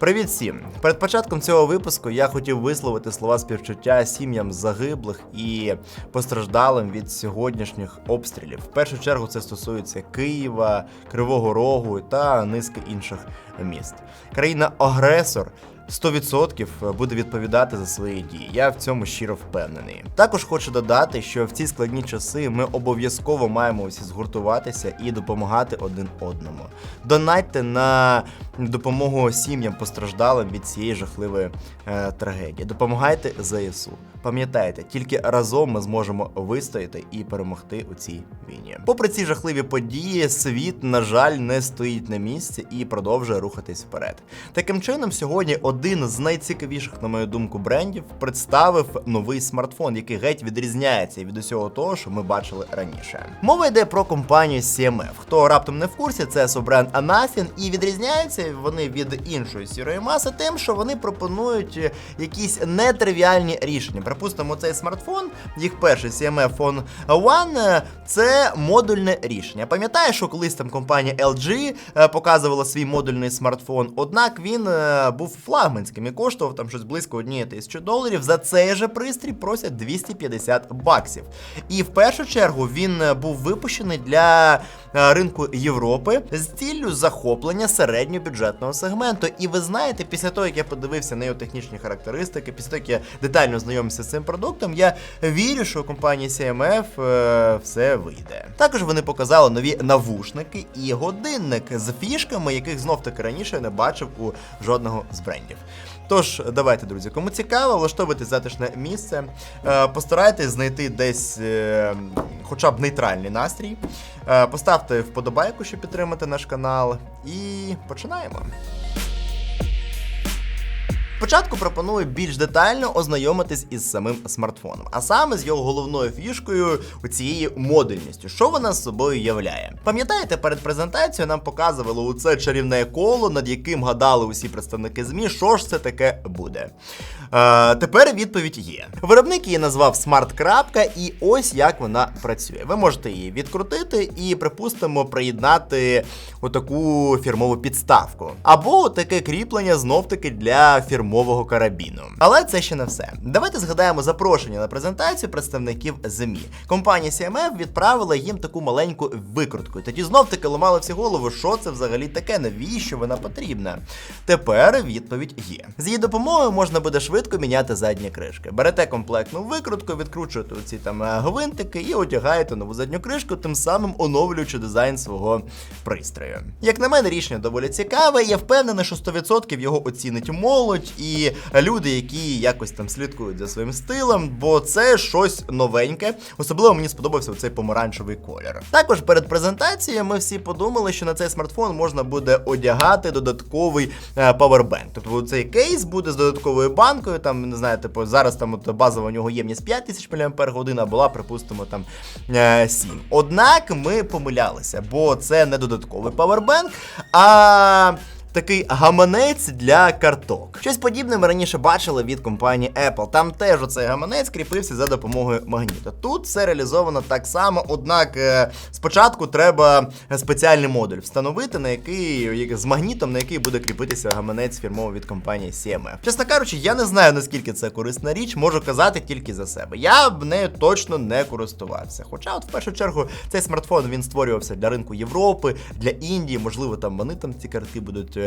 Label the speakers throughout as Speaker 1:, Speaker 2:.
Speaker 1: Привіт всім! Перед початком цього випуску я хотів висловити слова співчуття сім'ям загиблих і постраждалим від сьогоднішніх обстрілів. В першу чергу це стосується Києва, Кривого Рогу та низки інших міст. Країна-агресор 100% буде відповідати за свої дії. Я в цьому щиро впевнений. Також хочу додати, що в ці складні часи ми обов'язково маємо усі згуртуватися і допомагати один одному. Донатьте на допомогу сім'ям постраждалим від цієї жахливої е, трагедії. Допомагайте ЗСУ. Пам'ятайте, тільки разом ми зможемо вистояти і перемогти у цій війні. Попри ці жахливі події, світ, на жаль, не стоїть на місці і продовжує рухатись вперед. Таким чином, сьогодні один з найцікавіших, на мою думку, брендів представив новий смартфон, який геть відрізняється від усього того, що ми бачили раніше. Мова йде про компанію CMF. Хто раптом не в курсі, це суббренд Anafin, і відрізняються вони від іншої сірої маси, тим, що вони пропонують якісь нетривіальні рішення. Припустимо, цей смартфон, їх перший CMF Phone One, е, це модульне рішення. Пам'ятаєш, що колись там компанія LG е, показувала свій модульний смартфон, однак він е, був флагманським коштував там щось близько однієї тисячі доларів. За цей же пристрій просять 250 баксів. І в першу чергу він е, був випущений для е, ринку Європи з ціллю захоплення середньобюджетного сегменту. І ви знаєте, після того, як я подивився на його технічні характеристики, після того, як я детально знайомився з цим продуктом, я вірю, що у компанії CMF е, все вийде. Також вони показали нові навушники і годинник з фішками, яких знов таки раніше не бачив у жодного з брендів. Тож, давайте, друзі, кому цікаво, влаштовуйте затишне місце, е, постарайтесь знайти десь е, хоча б нейтральний настрій. Е, Поставте вподобайку, щоб підтримати наш канал, і починаємо. Спочатку пропоную більш детально ознайомитись із самим смартфоном, а саме з його головною фішкою у цієї модульністю, що вона з собою являє. Пам'ятаєте, перед презентацією нам показували у це чарівне коло, над яким гадали усі представники ЗМІ, що ж це таке буде. Е, тепер відповідь є. Виробник її назвав Smart Крапка, і ось як вона працює. Ви можете її відкрутити і, припустимо, приєднати отаку фірмову підставку. Або таке кріплення знов-таки для фірмового карабіну. Але це ще не все. Давайте згадаємо запрошення на презентацію представників ЗМІ. Компанія CMF відправила їм таку маленьку викрутку. Тоді знов-таки ламали всі голову, що це взагалі таке, навіщо вона потрібна. Тепер відповідь є. З її допомогою можна буде швидко міняти задні кришки. Берете комплектну викрутку, відкручуєте оці там е, гвинтики і одягаєте нову задню кришку, тим самим оновлюючи дизайн свого пристрою. Як на мене, рішення доволі цікаве. Я впевнений, що 100% його оцінить молодь і люди, які якось там слідкують за своїм стилем, бо це щось новеньке. Особливо мені сподобався цей помаранчевий колір. Також перед презентацією ми всі подумали, що на цей смартфон можна буде одягати додатковий е, павербенк. Тобто цей кейс буде з додатковою банкою. Там не знаю, типу зараз там от базова у нього ємність 5000 мАч, а була, припустимо, там е, 7. Однак ми помилялися, бо це не додатковий павербенк, а такий гаманець для карток. Щось подібне ми раніше бачили від компанії Apple. Там теж оцей гаманець кріпився за допомогою магніта. Тут все реалізовано так само, однак е, спочатку треба спеціальний модуль встановити, на який як- з магнітом, на який буде кріпитися гаманець фірмовий від компанії CMF. Чесно кажучи, я не знаю наскільки це корисна річ, можу казати тільки за себе. Я б нею точно не користувався. Хоча, от в першу чергу, цей смартфон він створювався для ринку Європи, для Індії, можливо, там вони там ці карти будуть е,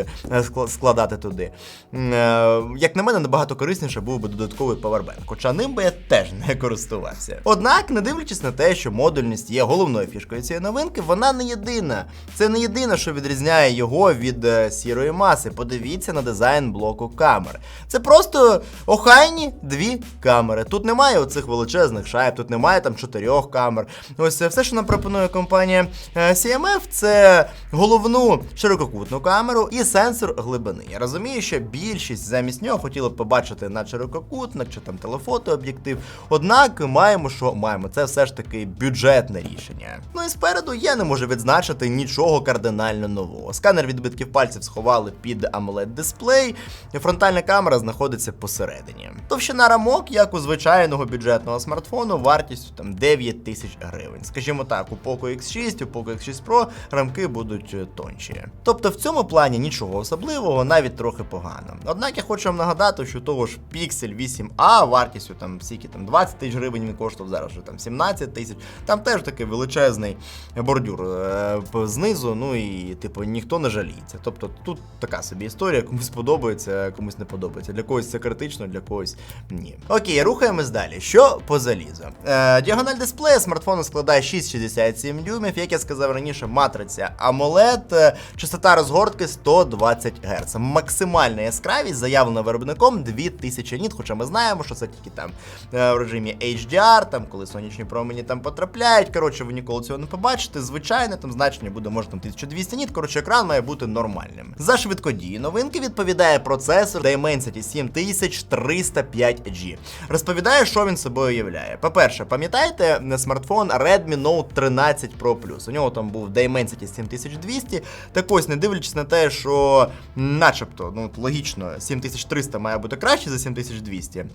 Speaker 1: складати туди. Е, Як на мене, набагато корисніше був би додатковий павербенк, хоча ним би я теж не користувався. Однак, не дивлячись на те, що модульність є головною фішкою цієї новинки, вона не єдина. Це не єдине, що відрізняє його від е, сірої маси. Подивіться на дизайн блоку камер. Це просто охайні дві камери. Тут немає оцих величезних шайб, тут немає там чотирьох камер. Ось е, все, що нам пропонує компанія е, CMF, це головну ширококутну камеру і сенсор глибини. Я розумію, що більшість замість нього хотіли б побачити на ширококутник чи там телефотооб'єктив. Однак маємо, що маємо. Це все ж таки бюджетне рішення. Ну і спереду я не можу відзначити нічого кардинально нового. Сканер відбитків пальців сховали під amoled дисплей, фронтальна камера знаходиться посередині. Товщина рамок, як у звичайного бюджетного смартфону, вартістю там 9 тисяч гривень. Скажімо так, у Poco X6, у Poco X6 Pro рамки будуть е, тонші. Тобто в цьому плані нічого особливого, навіть трохи погано. Однак я хочу вам нагадати, що того ж Pixel 8a вартістю там скільки там 20 тисяч гривень він коштував зараз вже там 17 тисяч. Там теж такий величезний бордюр е, знизу. Ну і типу ніхто не жаліється. Тобто тут така собі історія, комусь подобається, комусь не подобається. Для когось це критично, для когось ні. Окей, рухаємось далі. Що по залізу? Е, діагональ дисплея смартфону складає 6,67 дюймів. Як я сказав раніше, матриця AMOLED, е, частота розгортки 120 Гц. Максимальна яскравість заявлена виробником 2000 ніт, хоча ми знаємо, що це тільки там е, в режимі HDR, там коли сонячні промені там потрапляють. Коротше, ви ніколи цього не побачите. Звичайне там значення буде може там 1200 ніт. Коротше, екран має бути нормальним. За швидкодії новинки відповідає процесор Dimensity 7305G. Розповідає, що він собою являє. По-перше, пам'ятаєте на смартфон Redmi Note 13 Pro Plus? У нього там був Dimensity 7200. Так ось, не дивлячись на те, що начебто, ну логічно, 7300 має бути краще за 7200. Е,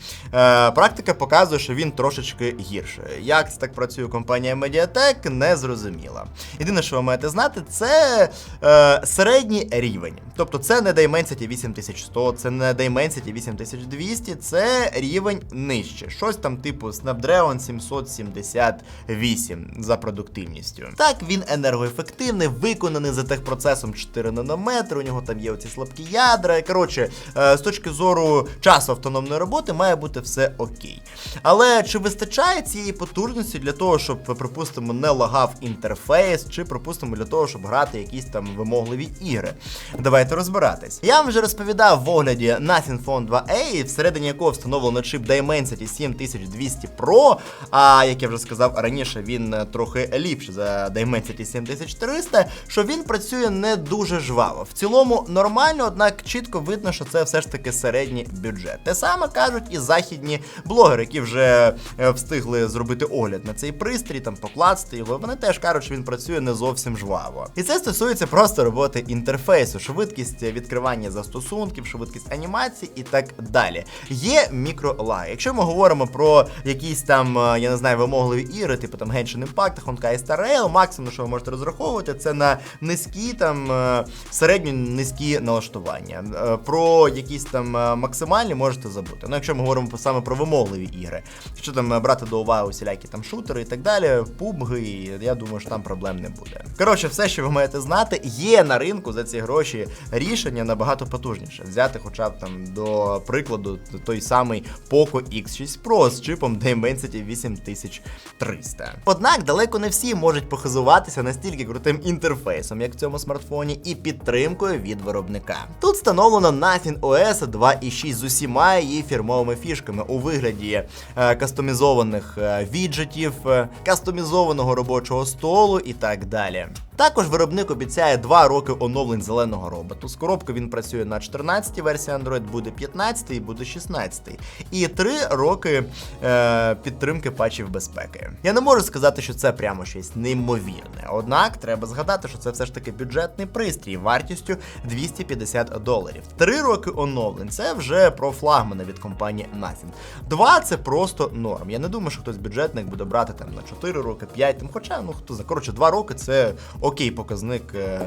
Speaker 1: практика показує, що він трошечки гірше. Як це так працює компанія Mediatek, не зрозуміла. Єдине, що ви маєте знати, це е, середній рівень. Тобто це не Dimensity 8100, це не Dimensity 8200, це рівень нижче. Щось там типу Snapdragon 778 за продуктивністю. Так, він енергоефективний, виконаний за техпроцесом 4 нанометри, у нього там є оці слабкі ядра. Коротше, е, з точки зору часу автономної роботи має бути все окей. Але чи вистачає цієї потужності для того, щоб, припустимо, не лагав інтерфейс, чи, припустимо, для того, щоб грати якісь там вимогливі ігри? Давайте розбиратись. Я вам вже розповідав в огляді Nothing Phone 2A, всередині якого встановлено чип Dimensity 7200 Pro, а як я вже сказав раніше, він е, трохи ліпший за Dimensity 7300, що він працює не дуже жваво. В цілому нормально, однак чітко видно, що це все ж таки середній бюджет. Те саме кажуть і західні блогери, які вже е, встигли зробити огляд на цей пристрій, там покласти його. Вони теж кажуть, що він працює не зовсім жваво. І це стосується просто роботи інтерфейсу, швидкість відкривання застосунків, швидкість анімації і так далі. Є мікролаги. Якщо ми говоримо про якісь там, е, я не знаю, вимогливі ігри, типу там Genshin Impact, Honkai Star Rail, максимум, що ви можете розраховувати, це на низькі там е, середньо низькі налаштування. Е, Про якісь там е, максимальні можете забути. Ну, якщо ми говоримо саме про вимогливі ігри, якщо там е, брати до уваги усілякі там шутери і так далі, пубги, я думаю, що там проблем не буде. Коротше, все, що ви маєте знати, є на ринку за ці гроші рішення набагато потужніше. Взяти, хоча б там до прикладу, той самий Poco X6 Pro з чипом Dimensity 8300. Однак далеко не всі можуть похизуватися настільки крутим інтерфейсом, як в цьому смартфоні, і підтримкою від виробника. Тут встановлено Nothing OS 2.6 з усіма її фірмовими фішками у вигляді е, кастомізованих е, віджитів, е, кастомізованого робочого столу і так далі. Також виробник обіцяє 2 роки оновлень зеленого роботу. З коробки він працює на 14 й версії Android, буде 15 і буде 16. й І 3 роки е, підтримки патчів безпеки. Я не можу сказати, що це прямо щось неймовірне. Однак треба згадати, що це все ж таки бюджетний пристрій вартістю 250 доларів. 3 роки оновлень це вже про флагмани від компанії Nothing. 2 це просто норм. Я не думаю, що хтось бюджетник буде брати там на 4 роки, 5, там, хоча ну хто знає. Коротше, 2 роки це окей показник е,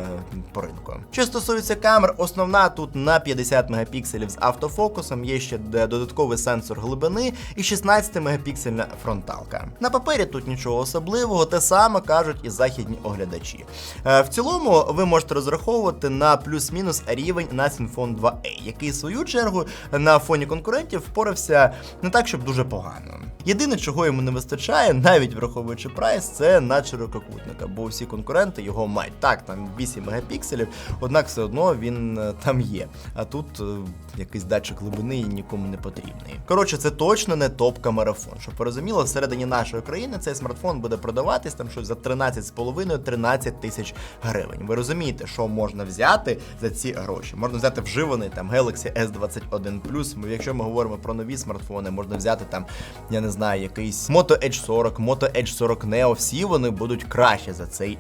Speaker 1: по ринку. Що стосується камер, основна тут на 50 мегапікселів з автофокусом, є ще додатковий сенсор глибини і 16 мегапіксельна фронталка. На папері тут нічого особливого, те саме кажуть і західні оглядачі. Е, в цілому ви можете розраховувати на плюс-мінус рівень на Symfone 2A, який в свою чергу на фоні конкурентів впорався не так, щоб дуже погано. Єдине, чого йому не вистачає, навіть враховуючи прайс, це надширококутника, бо всі конкуренти його мають. Так, там 8 мегапікселів, однак все одно він е, там є. А тут е, якийсь датчик глибини і нікому не потрібний. Коротше, це точно не топ-камерафон. Щоб ви розуміли, всередині нашої країни цей смартфон буде продаватись там щось за 13,5-13 тисяч гривень. Ви розумієте, що можна взяти за ці гроші? Можна взяти вживаний там Galaxy S21 Plus. Якщо ми говоримо про нові смартфони, можна взяти там, я не знаю, якийсь Moto Edge 40, Moto Edge 40 Neo. Всі вони будуть краще за цей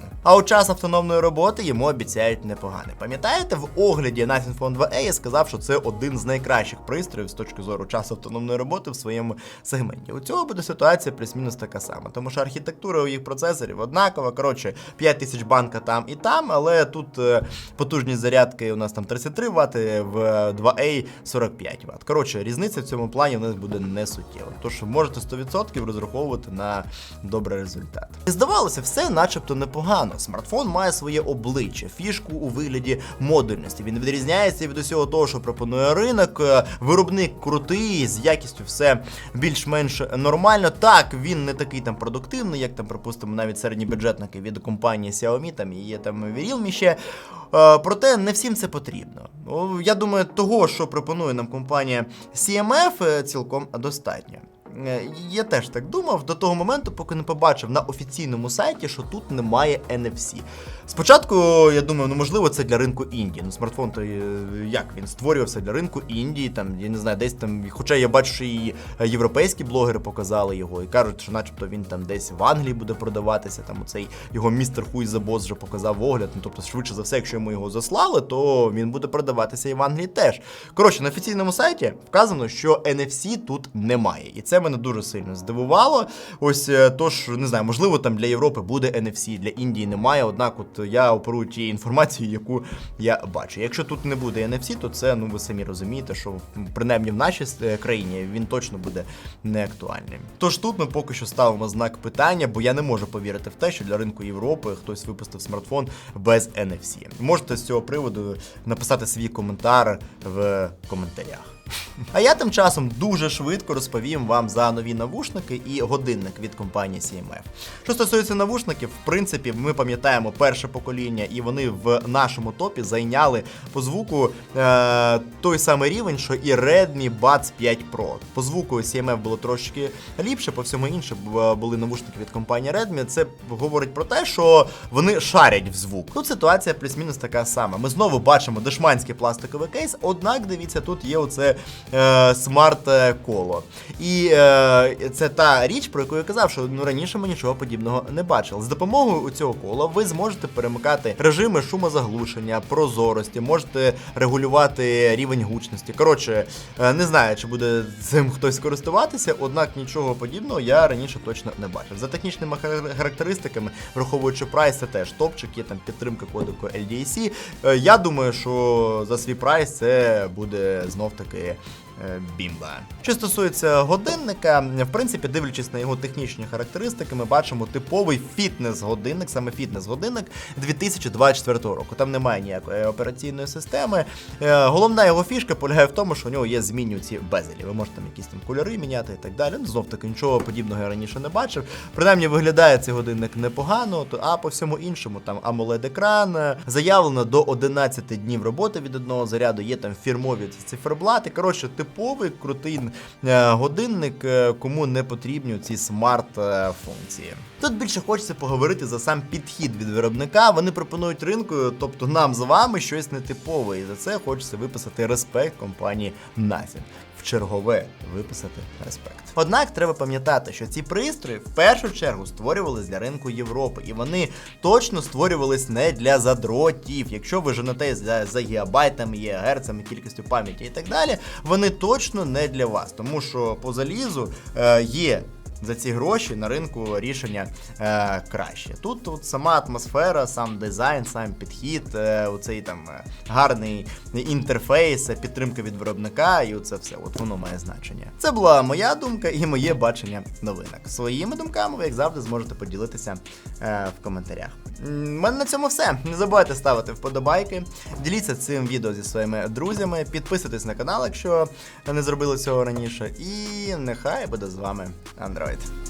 Speaker 1: Nothing. А от час автономної роботи йому обіцяють непоганий. Пам'ятаєте, в огляді Nothing Phone 2A я сказав, що це один з найкращих пристроїв з точки зору часу автономної роботи в своєму сегменті. У цього буде ситуація плюс-мінус така сама, тому що архітектура у їх процесорів однакова. Коротше, 5000 банка там і там, але тут е, потужність зарядки у нас там 33 Вт, в 2A 45 Вт. Коротше, різниця в цьому плані у нас буде не суттєва. Тож можете 100% розраховувати на добрий результат. І здавалося, все начебто непогано. Смартфон має своє обличчя, фішку у вигляді модульності. Він відрізняється від усього того, що пропонує ринок. Е, Виробник крутий, з якістю все більш-менш нормально. Так, він не такий там продуктивний, як там, припустимо, навіть середньобюджетники від компанії Xiaomi, там є там Realme ще. Е, Проте не всім це потрібно. О, Я думаю, того, що пропонує нам компанія CMF, е, цілком достатньо. Е, Я теж так думав до того моменту, поки не побачив на офіційному сайті, що тут немає NFC. Спочатку я думаю, ну можливо, це для ринку Індії. Ну, смартфон то е, як він створювався для ринку Індії, там я не знаю, десь там. Хоча я бачу, що і європейські блогери показали його і кажуть, що начебто він там десь в Англії буде продаватися. Там оцей його містер Хуй за бос вже показав огляд. Ну тобто, швидше за все, якщо йому його заслали, то він буде продаватися і в Англії теж. Коротше, на офіційному сайті вказано, що NFC тут немає, і це мене дуже сильно здивувало. Ось е, тож, не знаю, можливо, там для Європи буде NFC, для Індії немає. Однак, от я оперую тією інформацією, яку я бачу. Якщо тут не буде NFC, то це ну ви самі розумієте, що принаймні в нашій е, країні він точно буде не актуальним. Тож тут ми поки що ставимо знак питання, бо я не можу повірити в те, що для ринку Європи хтось випустив смартфон без NFC. Можете з цього приводу написати свій коментар в коментарях. А я тим часом дуже швидко розповім вам за нові навушники і годинник від компанії CMF. Що стосується навушників, в принципі, ми пам'ятаємо перше покоління, і вони в нашому топі зайняли по звуку е- той самий рівень, що і Redmi Buds 5 Pro. По звуку CMF було трошки ліпше, по всьому інше були навушники від компанії Redmi. Це говорить про те, що вони шарять в звук. Тут ситуація плюс-мінус така сама. Ми знову бачимо дешманський пластиковий кейс, однак дивіться, тут є оце смарт-коло. І е, це та річ, про яку я казав, що ну раніше ми нічого подібного не бачили. З допомогою цього кола ви зможете перемикати режими шумозаглушення, прозорості, можете регулювати рівень гучності. Коротше, е, не знаю, чи буде цим хтось користуватися, однак нічого подібного я раніше точно не бачив. За технічними характеристиками, враховуючи прайс, це теж топчик, є там підтримка кодику LDAC. Е, Я думаю, що за свій прайс це буде знов таки е, бімба. Що стосується годинника, в принципі, дивлячись на його технічні характеристики, ми бачимо типовий фітнес-годинник, саме фітнес-годинник 2024 року. Там немає ніякої операційної системи. Е, Головна його фішка полягає в тому, що у нього є змінююці безелі. Ви можете там якісь там кольори міняти і так далі. Ну, знов таки нічого подібного я раніше не бачив. Принаймні виглядає цей годинник непогано, а по всьому іншому там amoled екран е, заявлено до 11 днів роботи від одного заряду. Є там фірмові циферблати. Коротше, типовий крутий е, годинник, е, кому не потрібні ці смарт е, функції. Тут більше хочеться поговорити за сам підхід від виробника. Вони пропонують ринку, тобто нам з вами щось нетипове. І за це хочеться виписати респект компанії Nothing. В чергове виписати респект. Однак треба пам'ятати, що ці пристрої в першу чергу створювались для ринку Європи, і вони точно створювались не для задротів. Якщо ви женете за, за гігабайтами, герцами, кількістю пам'яті і так далі, вони точно не для вас, тому що по залізу е, є за ці гроші на ринку рішення е, краще. Тут от сама атмосфера, сам дизайн, сам підхід, е, оцей там е, гарний інтерфейс, е, підтримка від виробника, і оце все. От воно має значення. Це була моя думка і моє бачення новинок. Своїми думками ви, як завжди, зможете поділитися е, в коментарях. У мене на цьому все. Не забувайте ставити вподобайки, діліться цим відео зі своїми друзями, підписуйтесь на канал, якщо не зробили цього раніше. І нехай буде з вами Бувайте!